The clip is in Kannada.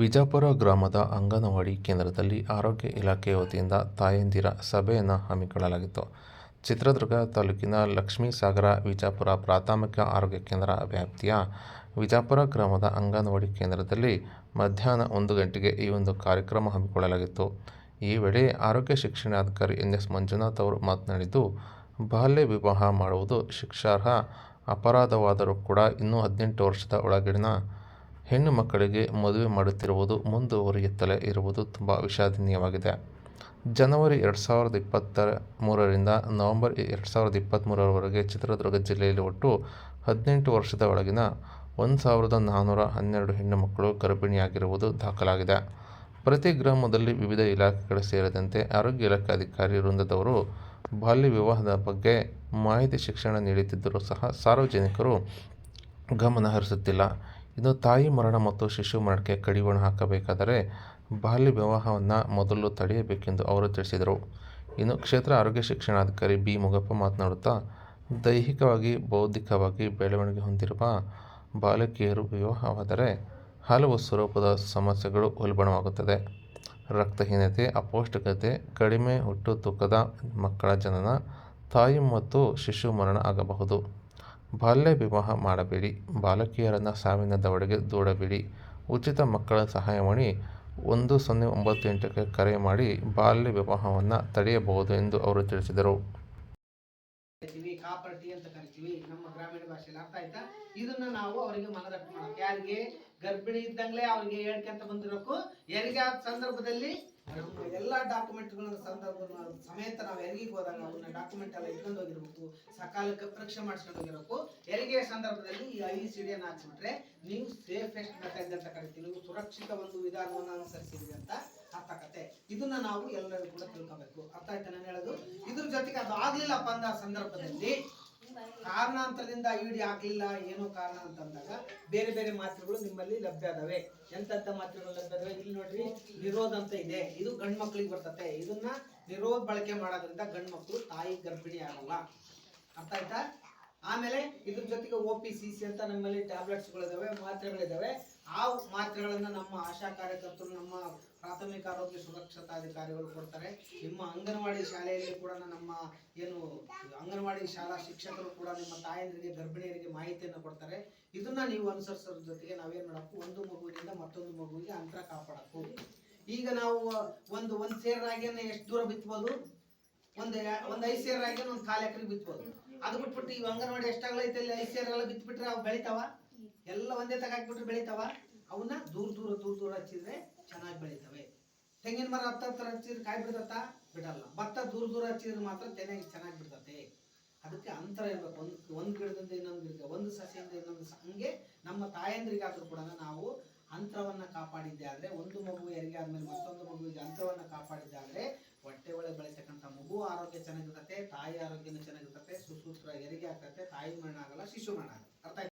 ವಿಜಾಪುರ ಗ್ರಾಮದ ಅಂಗನವಾಡಿ ಕೇಂದ್ರದಲ್ಲಿ ಆರೋಗ್ಯ ಇಲಾಖೆ ವತಿಯಿಂದ ತಾಯಂದಿರ ಸಭೆಯನ್ನು ಹಮ್ಮಿಕೊಳ್ಳಲಾಗಿತ್ತು. ಚಿತ್ರದುರ್ಗ ತಾಲೂಕಿನ ಲಕ್ಷ್ಮೀಸಾಗರ ವಿಜಾಪುರ ಪ್ರಾಥಮಿಕ ಆರೋಗ್ಯ ಕೇಂದ್ರ ವ್ಯಾಪ್ತಿಯ ವಿಜಾಪುರ ಗ್ರಾಮದ ಅಂಗನವಾಡಿ ಕೇಂದ್ರದಲ್ಲಿ ಮಧ್ಯಾಹ್ನ ಒಂದು ಗಂಟೆಗೆ ಈ ಒಂದು ಕಾರ್ಯಕ್ರಮ ಹಮ್ಮಿಕೊಳ್ಳಲಾಗಿತ್ತು. ಈ ವೇಳೆ ಆರೋಗ್ಯ ಶಿಕ್ಷಣಾಧಿಕಾರಿ ಎನ್ ಎಸ್ ಮಂಜುನಾಥ್ ಅವರು ಮಾತನಾಡಿದ್ದು, ಬಾಲ್ಯ ವಿವಾಹ ಮಾಡುವುದು ಶಿಕ್ಷಾರ್ಹ ಅಪರಾಧವಾದರೂ ಕೂಡ ಇನ್ನೂ ಹದಿನೆಂಟು ವರ್ಷದ ಒಳಗಿನ ಹೆಣ್ಣು ಮಕ್ಕಳಿಗೆ ಮದುವೆ ಮಾಡುತ್ತಿರುವುದು ಮುಂದುವರಿಯುತ್ತಲೇ ಇರುವುದು ತುಂಬ ವಿಷಾದನೀಯವಾಗಿದೆ. ಜನವರಿ ಎರಡು ಸಾವಿರದ ಇಪ್ಪತ್ತ ಮೂರರಿಂದ ನವೆಂಬರ್ ಎರಡು ಸಾವಿರದ ಇಪ್ಪತ್ತ್ಮೂರರವರೆಗೆ ಚಿತ್ರದುರ್ಗ ಜಿಲ್ಲೆಯಲ್ಲಿ ಒಟ್ಟು ಹದಿನೆಂಟು ವರ್ಷದ ಒಳಗಿನ ಒಂದು ಸಾವಿರದ ನಾನ್ನೂರ ಹನ್ನೆರಡು ಹೆಣ್ಣು ಮಕ್ಕಳು ಗರ್ಭಿಣಿಯಾಗಿರುವುದು ದಾಖಲಾಗಿದೆ. ಪ್ರತಿ ಗ್ರಾಮದಲ್ಲಿ ವಿವಿಧ ಇಲಾಖೆಗಳು ಸೇರಿದಂತೆ ಆರೋಗ್ಯ ಇಲಾಖೆ ಅಧಿಕಾರಿ ವೃಂದದವರು ಬಾಲ್ಯ ವಿವಾಹದ ಬಗ್ಗೆ ಮಾಹಿತಿ ಶಿಕ್ಷಣ ನೀಡುತ್ತಿದ್ದರೂ ಸಹ ಸಾರ್ವಜನಿಕರು ಗಮನ ಹರಿಸುತ್ತಿಲ್ಲ. ಇನ್ನು ತಾಯಿ ಮರಣ ಮತ್ತು ಶಿಶು ಮರಣಕ್ಕೆ ಕಡಿವಾಣ ಹಾಕಬೇಕಾದರೆ ಬಾಲ್ಯ ವಿವಾಹವನ್ನು ಮೊದಲು ತಡೆಯಬೇಕೆಂದು ಅವರು ತಿಳಿಸಿದರು. ಇನ್ನು ಕ್ಷೇತ್ರ ಆರೋಗ್ಯ ಶಿಕ್ಷಣಾಧಿಕಾರಿ ಬಿ. ಮುಗಪ್ಪ ಮಾತನಾಡುತ್ತಾ, ದೈಹಿಕವಾಗಿ, ಬೌದ್ಧಿಕವಾಗಿ ಬೆಳವಣಿಗೆ ಹೊಂದಿರುವ ಬಾಲಕಿಯರು ವಿವಾಹವಾದರೆ ಹಲವು ಸ್ವರೂಪದ ಸಮಸ್ಯೆಗಳು ಉಲ್ಬಣವಾಗುತ್ತದೆ. ರಕ್ತಹೀನತೆ ಅಪೌಷ್ಟಿಕತೆ, ಕಡಿಮೆ ಹುಟ್ಟು ತೂಕದ ಮಕ್ಕಳ ಜನನ, ತಾಯಿ ಮತ್ತು ಶಿಶು ಮರಣ ಆಗಬಹುದು. ಬಾಲ್ಯ ವಿವಾಹ ಮಾಡಬೇಡಿ. ಬಾಲಕಿಯರನ್ನು ಸಾವಿನ ದವಡೆಗೆ ದೂಡಬೇಡಿ. ಉಚಿತ ಮಕ್ಕಳ ಸಹಾಯವಾಣಿ ಒಂದು ಸೊನ್ನೆ ಒಂಬತ್ತು ಎಂಟಕ್ಕೆ ಕರೆ ಮಾಡಿ ಬಾಲ್ಯ ವಿವಾಹವನ್ನು ತಡೆಯಬಹುದು ಎಂದು ಅವರು ತಿಳಿಸಿದರು. ಕಾಪರ್ಟಿ ಅಂತ ಕರಿತೀವಿ. ನಮ್ಮ ಗ್ರಾಮೀಣ ಭಾಷೆಯಲ್ಲಿ ಅರ್ಥ ಆಯ್ತಾ? ಇದನ್ನ ನಾವು ಅವರಿಗೆ ಮನದಟ್ಟು ಮಾಡೋದು ಯಾರಿಗೆ ಗರ್ಭಿಣಿ ಇದ್ದಂಗ್ಲೇ ಅವ್ರಿಗೆ ಹೇಳ್ಕೊಂತ ಬಂದಿರೋಕು ಹೆರಿಗೆ ಆದ ಸಂದರ್ಭದಲ್ಲಿ ಎಲ್ಲಾ ಡಾಕ್ಯುಮೆಂಟ್ಗಳ ಸಂದರ್ಭ ಸಮೇತ ನಾವು ಹೆರಿಗೆಗೆ ಹೋದಾಗ ಅವನ್ನ ಡಾಕ್ಯುಮೆಂಟ್ ಎಲ್ಲ ಇಟ್ಕೊಂಡು ಹೋಗಿರ್ಬೇಕು. ಸಕಾಲಕ್ಕೆ ಪರೀಕ್ಷೆ ಮಾಡಿಸ್ಕೊಂಡು ಹೋಗಿರ್ಬೇಕು. ಹೆರಿಗೆಯ ಸಂದರ್ಭದಲ್ಲಿ ಈ ಐ ಸಿ ಡಿಯನ್ನು ಹಾಕ್ಸ್ಬಿಟ್ರೆ ನೀವು ಸೇಫೆಸ್ಟ್ ಮೆಥಡ್ ಅಂತ ಕರಿತೀವಿ. ನೀವು ಸುರಕ್ಷಿತ ಒಂದು ವಿಧಾನವನ್ನು ಅನುಸರಿಸಿದ್ರಿ ಅಂತ ಅರ್ಥ ಕತೆ ಇದನ್ನ ನಾವು ಎಲ್ಲರೂ ಕೂಡ ತಿಳ್ಕೊಬೇಕು. ಅರ್ಥ ಆಯ್ತಾ ನಾನು ಹೇಳೋದು? ಇದ್ರ ಜೊತೆಗೆ ಅದು ಆಗ್ಲಿಲ್ಲಪ್ಪ ಅಂದ ಸಂದರ್ಭದಲ್ಲಿ ಕಾರಣಾಂತರದಿಂದ ಇಡಿ ಆಗ್ಲಿಲ್ಲ, ಏನೋ ಕಾರಣ ಅಂತಂದಾಗ ಬೇರೆ ಬೇರೆ ಮಾತ್ರೆಗಳು ನಿಮ್ಮಲ್ಲಿ ಲಭ್ಯ ಅದಾವೆ. ಎಂತ ಮಾತ್ರೆಗಳು ಲಭ್ಯ ಇಲ್ಲಿ ನೋಡ್ರಿ, ನಿರೋಧ ಅಂತ ಇದೆ. ಇದು ಗಂಡು ಮಕ್ಳಿಗೆ ಬರ್ತತೆ. ಇದನ್ನ ನಿರೋಧ ಬಳಕೆ ಮಾಡೋದ್ರಿಂದ ಗಂಡು ಮಕ್ಕಳು ತಾಯಿ ಗರ್ಭಿಣಿ ಆಗಲ್ಲ ಅರ್ಥ ಆಯ್ತಾ? ಆಮೇಲೆ ಇದ್ರ ಜೊತೆಗೆ ಒ ಪಿ ಸಿ ಸಿ ಅಂತ ನಮ್ಮಲ್ಲಿ ಟ್ಯಾಬ್ಲೆಟ್ಸ್ಗಳಿದ್ದಾವೆ ಮಾತ್ರೆಗಳಿದಾವೆ. ಆ ಮಾತ್ರೆಗಳನ್ನು ನಮ್ಮ ಆಶಾ ಕಾರ್ಯಕರ್ತರು, ನಮ್ಮ ಪ್ರಾಥಮಿಕ ಆರೋಗ್ಯ ಸುರಕ್ಷತಾಧಿಕಾರಿಗಳು ಕೊಡ್ತಾರೆ. ನಿಮ್ಮ ಅಂಗನವಾಡಿ ಶಾಲೆಯಲ್ಲಿ ಕೂಡ ನಮ್ಮ ಏನು ಅಂಗನವಾಡಿ ಶಾಲಾ ಶಿಕ್ಷಕರು ಕೂಡ ನಿಮ್ಮ ತಾಯಂದಿರಿಗೆ, ಗರ್ಭಿಣಿಯರಿಗೆ ಮಾಹಿತಿಯನ್ನು ಕೊಡ್ತಾರೆ. ಇದನ್ನ ನೀವು ಅನುಸರಿಸೋದ್ರ ಜೊತೆಗೆ ನಾವೇನ್ ಮಾಡಬೇಕು ಒಂದು ಮಗುವಿನಿಂದ ಮತ್ತೊಂದು ಮಗುವಿಗೆ ಅಂತರ ಕಾಪಾಡಬೇಕು ಈಗ ನಾವು ಒಂದು, ಒಂದ್ ಸೇರ್ ಎಷ್ಟು ದೂರ ಬಿತ್ಬೋದು? ಒಂದ್ ಒಂದ್ ಐದು ಸೇರ್ ಒಂದ್ ಕಾಲ್ ಎಕರೆ ಬಿತ್ಬೋದು. ಅದು ಬಿಟ್ಬಿಟ್ಟು ಈ ಅಂಗನವಾಡಿ ಎಷ್ಟಾಗ್ಲೈತೆ ಅಲ್ಲಿ ಐದ್ ಸೇರ್ ಎಲ್ಲ ಬಿತ್ಬಿಟ್ರೆ ಅವು ಬೆಳಿತಾವ? ಎಲ್ಲ ಒಂದೇ ತಗ ಹಾಕ್ಬಿಟ್ರೆ ಬೆಳಿತಾವ? ಅವನ್ನ ದೂರ ದೂರ ದೂರ ದೂರ ಹಚ್ಚಿದ್ರೆ ಚೆನ್ನಾಗಿ ಬೆಳಿತಾವೆ. ತೆಂಗಿನ ಮರ ಹತ್ತ ಹತ್ರ ಹಚ್ಚಿದ್ರೆ ಕಾಯಿ ಬಿಡ್ತತ್ತ ಬಿಡಲ್ಲ. ಭತ್ತ ದೂರ ದೂರ ಹಚ್ಚಿದ್ರೆ ಮಾತ್ರ ತೆನೆ ಚೆನ್ನಾಗಿ ಬಿಡ್ತತೆ. ಅದಕ್ಕೆ ಅಂತರ ಇರ್ಬೇಕು. ಒಂದ್ ಒಂದ್ ಗಿಡದಿಂದ ಇನ್ನೊಂದು ಗಿಡಕ್ಕೆ, ಒಂದು ಸಸಿಯಿಂದ ಇನ್ನೊಂದು ಹಂಗೆ ನಮ್ಮ ತಾಯಂದ್ರಿಗಾದ್ರೂ ಕೂಡ ನಾವು ಅಂತರವನ್ನ ಕಾಪಾಡಿದ್ದೆ ಆದ್ರೆ ಒಂದು ಮಗು ಹೆರಿಗೆ ಆದ್ಮೇಲೆ ಮತ್ತೊಂದು ಮಗುವಿಗೆ ಅಂತರವನ್ನ ಕಾಪಾಡಿದ್ದೆ ಆದ್ರೆ ಹೊಟ್ಟೆ ಒಳಗೆ ಬೆಳೆತಕ್ಕಂಥ ಮಗು ಆರೋಗ್ಯ ಚೆನ್ನಾಗಿರ್ತತೆ, ತಾಯಿ ಆರೋಗ್ಯನೂ ಚೆನ್ನಾಗಿರ್ತತೆ, ಸುಸೂತ್ರ, ಹೆರಿಗೆ ಆಗ್ತತೆ, ತಾಯಿ ಮರಣ ಆಗಲ್ಲ ಶಿಶು ಮರಣ ಆಗಲ್ಲ ಅರ್ಥ?